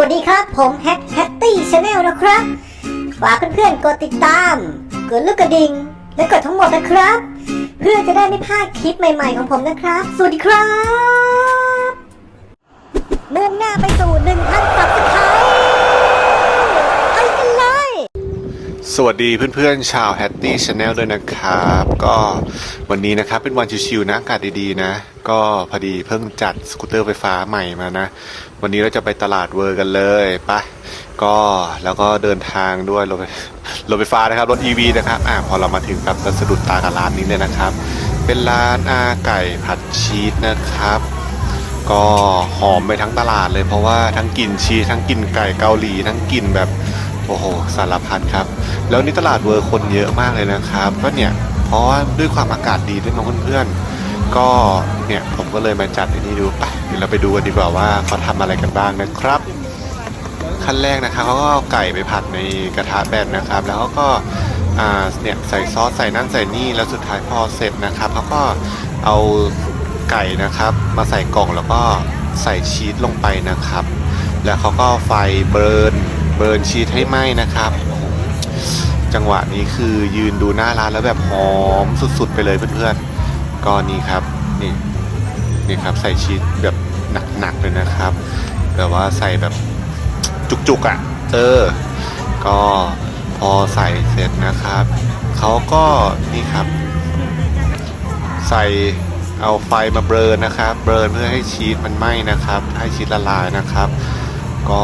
วัสดีครับ ผมแฮกแฮตตี้ชาแนลนะครับ ฝากเพื่อนๆกดติดตาม กดลูกกระดิ่ง และกดทั้งหมดนะครับ เพื่อจะได้ไม่พลาดคลิปใหม่ๆของผมนะครับ สวัสดีครับเมุ่งหน้าไปสู่1,000ซับสไครต์ไปกันเลย สวัสดีเพื่อนๆ ชาว Hatty Channel ด้วยนะครับ ก็วันนี้นะครับเป็นวันชิวๆนะอากาศดีๆนะ ก็พอดีเพิ่งจัดสกูตเตอร์ไฟฟ้าใหม่มานะ วันนี้เราจะไปตลาดเวอร์กันเลยปะก็แล้วก็เดินทางด้วยรถไฟรถไฟฟ้านะครับ รถ EV นะครับอ่าพอเรามาถึงครับก็สะดุดตากับร้านนี้เลยนะครับ เป็นร้านอาไก่ผัดชีสนะครับ ก็หอมไปทั้งตลาดเลยเพราะว่าทั้งกลิ่นชีสทั้งกลิ่นไก่เกาหลีทั้งกลิ่นแบบโอ้โหสารพัดครับ แล้วนี่ตลาดเวอร์คนเยอะมากเลยนะครับ ก็เนี่ยเพราะว่าด้วยความอากาศดีด้วยน้องเพื่อนๆก็เนี่ยผมก็เลยมาจัดที่นี่ดูไป เราไปดูกันดีกว่าว่าเขาทำอะไรกันบ้างนะครับ ขั้นแรกนะครับเขาก็เอาไก่ไปผัดในกระทะแบนนะครับ แล้วเขาก็าเนี่ยใส่ซอสใส่นั่นใส่นี่แล้วสุดท้ายพอเสร็จนะครับเขาก็เอาไก่นะครับ มาใส่กล่องแล้วก็ใส่ชีสลงไปนะครับ แล้วเขาก็ไฟเบิร์นเบิร์นชีสให้ไหม้นะครับ จังหวะนี้คือยืนดูหน้าร้านแล้วแบบหอมสุดๆไปเลยเพื่อนๆก็นี่ครับนี่นี่ครับใส่ชีสแบบ หนักๆเลยนะครับแบบว่าใส่แบบจุกๆอะ่ะ เออ ก็พอใส่เสร็จนะครับ เขาก็นี่ครับ ใส่เอาไฟมาเบรนนะครับ เบร์นเพื่อให้ชีสมันไหม้นะครับ ให้ชีสละลายนะครับ ก็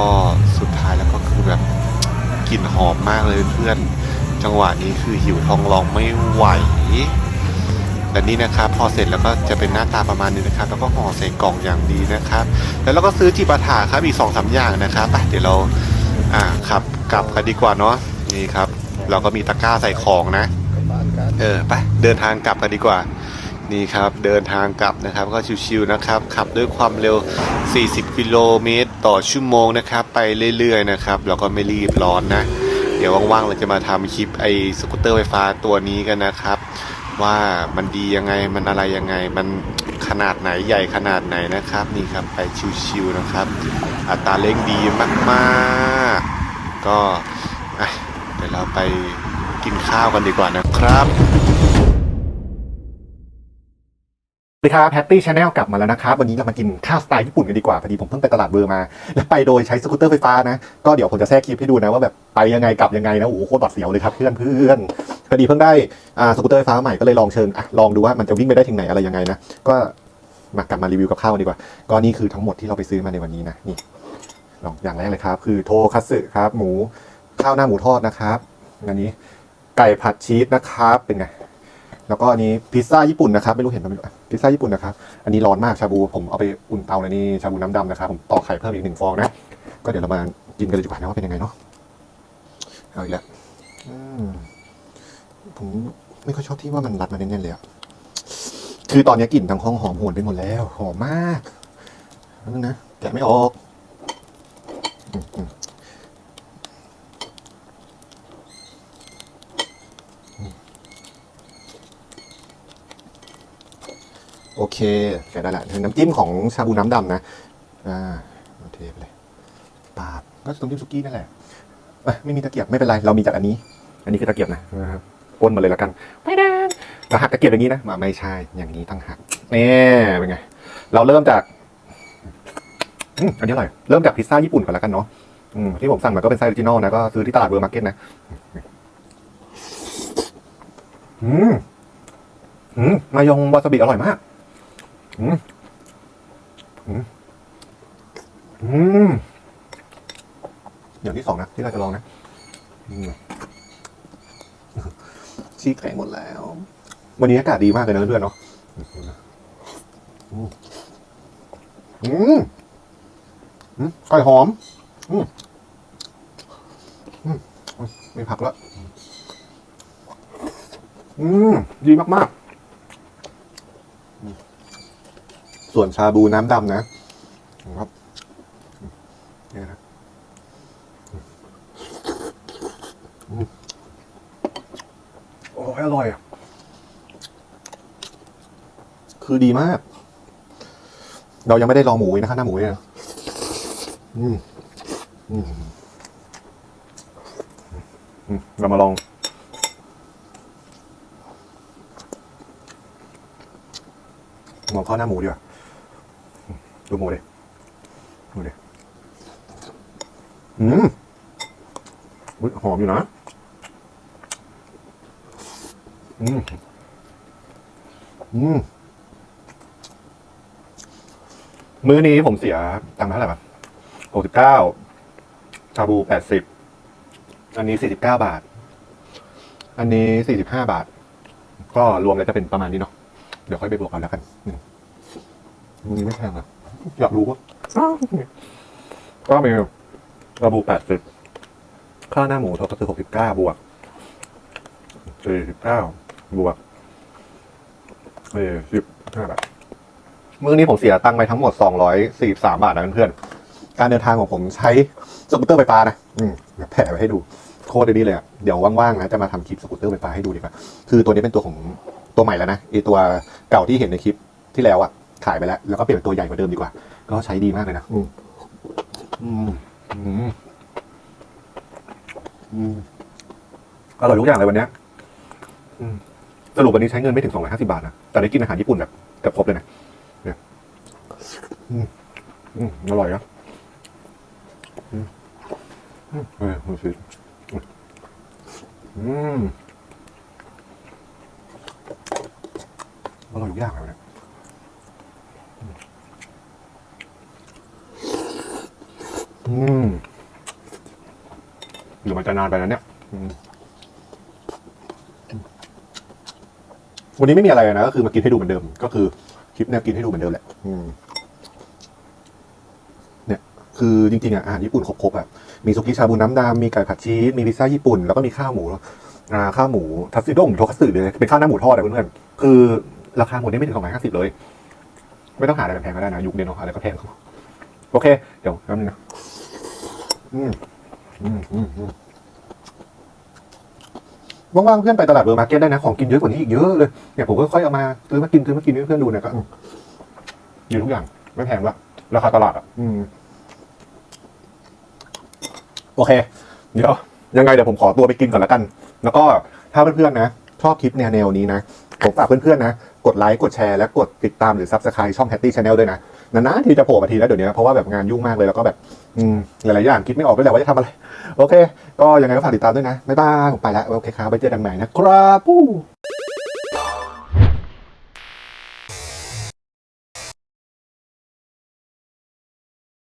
สุดท้ายแล้วก็คือแบบกลิ่นหอมมากเลยเพื่อน จังหวะนี้คือหิวทองรองไม่ไหว และนี่นะครับพอเสร็จแล้วก็จะเป็นหน้าตาประมาณนี้นะครับ แล้วก็ห่อใส่กล่องอย่างดีนะครับ แล้วเราก็ซื้อจิปาถาครับอีกสองสามอย่างนะครับไปเดี๋ยวเราอ่าขับกลับกันดีกว่าเนาะนี่ครับ เราก็มีตะกร้าใส่ของนะ เออไปเดินทางกลับกันดีกว่านี่ครับเดินทางกลับนะครับก็ชิวๆนะครับขับด้วยความเร็ว 40 กิโลเมตร ต่อชั่วโมงนะครับไปเรื่อยๆนะครับเราก็ไม่รีบร้อนนะ เดี๋ยวว่างๆเราจะมาทำคลิปไอ้สกูตเตอร์ไฟฟ้าตัวนี้กันนะครับ ว่ามันดียังไงมันอะไรยังไง มันขนาดไหนใหญ่ขนาดไหนนะครับ นี่ครับไปชิวๆนะครับ อัตราเร่งดีมากๆ ก็เดี๋ยวเราไปกินข้าวกันดีกว่านะครับ สวัสดีครับแพตตี้ชาแนลกลับมาแล้วนะครับวันนี้เรามากินข้าวสไตล์ญี่ปุ่นกันดีกว่าพอดีผมเพิ่งไปตลาดเบอร์มา แล้วไปโดยใช้สกูตเตอร์ไฟฟ้านะก็เดี๋ยวผมจะแทรกคลิปให้ดูนะว่าแบบไปยังไงกลับยังไงนะโอ้โหโคตรบาดเสียวเลยครับเพื่อนเพื่อนพอดีเพิ่งได้อ่าสกูตเตอร์ไฟฟ้าใหม่ก็เลยลองเชิญอะลองดูว่ามันจะวิ่งไปได้ถึงไหนอะไรยังไงนะก็มากลับมารีวิวกับข้าวดีกว่า ก็นี่คือทั้งหมดที่เราไปซื้อมาในวันนี้นะนี่ลองอย่างแรกเลยครับคือโทคัตสึครับหมูข้าวหน้าหมูทอดนะครับอันนี้ไก่ผัดชีสนะครับเป็นไง แล้วก็อันนี้พิซซ่าญี่ปุ่นนะครับไม่รู้เห็นไหมพิซซ่าญี่ปุ่นนะครับอันนี้ร้อนมากชาบูผมเอาไปอุ่นเตาเลยนี่ชาบูน้ำดำนะครับผมตอกไข่เพิ่มอีกหนึ่งฟองนะก็เดี๋ยวเรามากินกันเลยดีกว่านะว่าเป็นยังไงเนาะเอาอีกแล้วผมไม่ค่อยชอบที่ว่ามันรัดมาแน่นๆเลยอะคือตอนนี้กลิ่นทั้งห้องหอมหวนไปหมดแล้ว หอมมากนั่นนะแกะไม่ออกอืมอืม โอเคแกะได้ละน้ำจิ้มของชาบูน้ำดำนะ อ่าโอเคไปเลยปาดก็น้ำจิ้มซุกี้นั่นแหละไม่มีตะเกียบไม่เป็นไรเรามีจากอันนี้ อันนี้คือตะเกียบนะนะครับปนมาเลยแล้วกันไปแดงเราหักตะเกียบอย่างนี้นะมาไม่ใช่อย่างนี้ตั้งหักนี่เป็นไง เราเริ่มจากอันนี้อร่อยเริ่มจากพิซซ่าญี่ปุ่นก่อนแล้วกันเนาะที่ผมสั่งมาก็เป็นไซส์ออริจินอลนะก็ซื้อที่ตลาดเวอร์มาร์เก็ตนะอืมอืมมายองวาซาบิอร่อยมาก อืมอืมอย่างที่สองนะ ที่เราจะลองนะชีสแข็งหมดแล้ว วันนี้อากาศดีมากเลยนะเพื่อนเนาะอืมอืมอืมไก่หอมอืมอืมไม่ผักแล้ว อืม ดีมาก ๆ ส่วนชาบูน้ำดำนะครับเนี่ยนะอืมโอ้ยอร่อยอะคือดีมาก เรายังไม่ได้ลองหมูนะครับหน้าหมูเลยนะอืมอืมอืมเรามาลอง หมอข้าวหน้าหมูดีกว่า ดูหมูดิดูดิอืมอุ๊ยหอมอยู่นะ อืม อืม มื้อนี้ผมเสียตังค์เท่าไหร่บ้างหกสิบเก้าชาบูแปดสิบ อันนี้สี่สิบเก้าบาท อันนี้สี่สิบห้าบาท ก็รวมแล้วจะเป็นประมาณนี้เนาะ เดี๋ยวค่อยไปบวกกันแล้วกันมื้อนี้ไม่แพงอะ อยากรู้ว่าอ้าวก็มีชาบูแปดสิบข้าวหน้าหมูเขาก็คือหกสิบเก้าบวกสี่สิบเก้าบวกเออสิบห้าบาทมื้อนี้ผมเสียตังค์ไปทั้งหมด243บาทนะเพื่อนๆการเดินทางของผมใช้สกูตเตอร์ไฟฟ้านะอืมเดี๋ยวแผ่ไว้ให้ดูโคตรดีเลยอะเดี๋ยวว่างๆนะจะมาทำคลิปสกูตเตอร์ไฟฟ้าให้ดูดีกว่าคือตัวนี้เป็นตัวของตัวใหม่แล้วนะไอตัวเก่าที่เห็นในคลิปที่แล้วอะ ขายไปแล้ว แล้วก็เปลี่ยนเป็นตัวใหญ่กว่าเดิมดีกว่า ก็ใช้ดีมากเลยนะอืมอืมอืมอืมอร่อยทุกอย่างเลยวันเนี้ยอืมสรุปวันนี้ใช้เงินไม่ถึง250บาทนะแต่ได้กินอาหารญี่ปุ่นแบบเกือบครบเลยนะอืมอืมอร่อยนะอืมอืมเออดูสิอืมอร่อยทุกอย่างเลยเนี่ย อืมเดี๋ยวมันจะนานไปแล้วเนี่ยอืมวันนี้ไม่มีอะไรนะก็คือมากินให้ดูเหมือนเดิม ก็คือคลิปเนี่ยกินให้ดูเหมือนเดิมแหละอืมคือจริงๆอะอาหารญี่ปุ่นครบๆอะมีซุกี้ชาบูน้ำดำมีไก่ผัดชีสมีพิซซ่าญี่ปุ่นแล้วก็มีข้าวหมูอ่าข้าวหมูทัตสึด้งโทคัตสึเลยเป็นข้าวหน้าหมูทอดอะเพื่อนๆคือ ราคาหมดนี้ไม่ถึงสองร้อยห้าสิบเลย ไม่ต้องหาอะไรแพงก็ได้นะยุคนี้เนาะอะไรก็แพงโอเค เดี๋ยวแป๊บนึงนะ ว่างๆเพื่อนไปตลาดเบอร์มาร์เก็ตได้นะ ของกินเยอะกว่านี้อีกเยอะเลยเนี่ยผมก็ค่อยเอามาซื้อมากินซื้อมากินให้เพื่อนดูเนะก็อืมดีทุกอย่าง ไม่แพงด้วยราคาตลาดอะโอเค เดี๋ยว ยังไงเดี๋ยวผมขอตัวไปกินก่อนละกัน แล้วก็ถ้าเพื่อนๆนะชอบคลิปแนวๆนี้นะผมฝากเพื่อนๆนะ กดไลค์ กดแชร์ และกดติดตามหรือ Subscribe ช่อง Hatty Channel ด้วยนะ นานๆทีจะโผล่มาทีแล้วเดี๋ยวนี้เพราะว่าแบบงานยุ่งมากเลยแล้วก็แบบอืมหลายๆอย่างคิดไม่ออกด้วยแหละว่าจะทำอะไร โอเค ก็ยังไงก็ฝากติดตามด้วยนะบ๊ายบายผมไปแล้วโอเคครับไปเจอกันใหม่นะครับปู้